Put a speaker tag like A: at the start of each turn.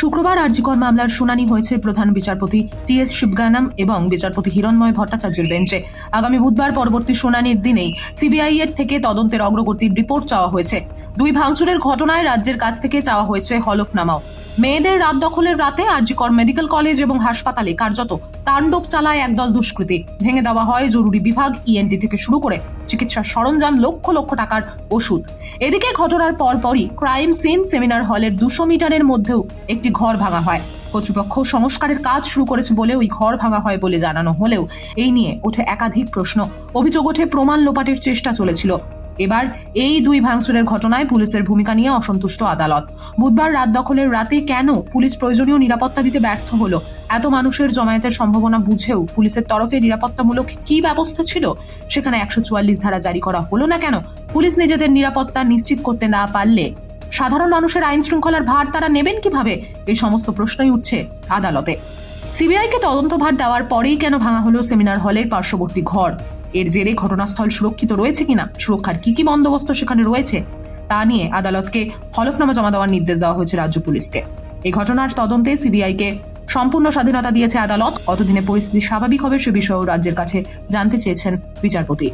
A: শুক্রবার আরজিকর মামলার শুনানি হয়েছে প্রধান বিচারপতি টি এস শিবগানাম এবং বিচারপতি হিরণময় ভট্টাচার্যের বেঞ্চে। আগামী বুধবার পরবর্তী শুনানির দিনেই সিবিআই এর থেকে তদন্তের অগ্রগতির রিপোর্ট চাওয়া হয়েছে। দুই ভাঙচুরের ঘটনায় রাজ্যের কাছ থেকে চাওয়া হয়েছে হলফনামাও। মেয়েদের রাত দখলের রাতে আরজিকর মেডিকেল কলেজ এবং হাসপাতালে কার্যত তাণ্ডব চালায় একদল দুষ্কৃতী। ভেঙে দেওয়া হয় জরুরি বিভাগ ইএনটি থেকে শুরু করে চিকিৎসার সরঞ্জাম লক্ষ লক্ষ টাকার ওষুধ। এদিকে ঘটনার পরপরই ক্রাইম সিন সেমিনার হলের দুশো মিটারের মধ্যেও একটি ঘর ভাঙা হয়। কর্তৃপক্ষ সংস্কারের কাজ শুরু করেছে বলে ওই ঘর ভাঙা হয় বলে জানানো হলেও এই নিয়ে ওঠে একাধিক প্রশ্ন। অভিযোগ ওঠে প্রমাণ লোপাটের চেষ্টা চলেছিল। এবার এই দুই ভাঙচুরের ঘটনায় পুলিশের ভূমিকা নিয়ে অসন্তুষ্ট আদালত। বুধবার রাত দখলের রাতে কেন পুলিশ প্রয়োজনীয় নিরাপত্তা দিতে ব্যর্থ হলো? এত মানুষের জমায়েতের সম্ভাবনা বুঝেও পুলিশের তরফে নিরাপত্তামূলক কি ব্যবস্থা ছিল? সেখানে একশো চুয়াল্লিশ ধারা জারি করা হলো না কেন? পুলিশ নিজেদের নিরাপত্তা নিশ্চিত করতে না পারলে সাধারণ মানুষের আইন শৃঙ্খলার ভার তারা নেবেন কীভাবে? এই সমস্ত প্রশ্নই উঠছে আদালতে। সিবিআইকে তদন্তভার দেওয়ার পরেই কেন ভাঙা হলো সেমিনার হলের পার্শ্ববর্তী ঘর? এর জেরে ঘটনাস্থল সুরক্ষিত রয়েছে কিনা, সুরক্ষার কি কি বন্দোবস্ত সেখানে রয়েছে, তা নিয়ে আদালতকে হলফনামা জমা দেওয়ার নির্দেশ দেওয়া হয়েছে রাজ্য পুলিশকে। এই ঘটনার তদন্তে সিবিআইকে সম্পূর্ণ স্বাধীনতা দিয়েছে আদালত। কতদিনে পরিস্থিতি স্বাভাবিক হবে সে বিষয়েও রাজ্যের কাছে জানতে চেয়েছেন বিচারপতি।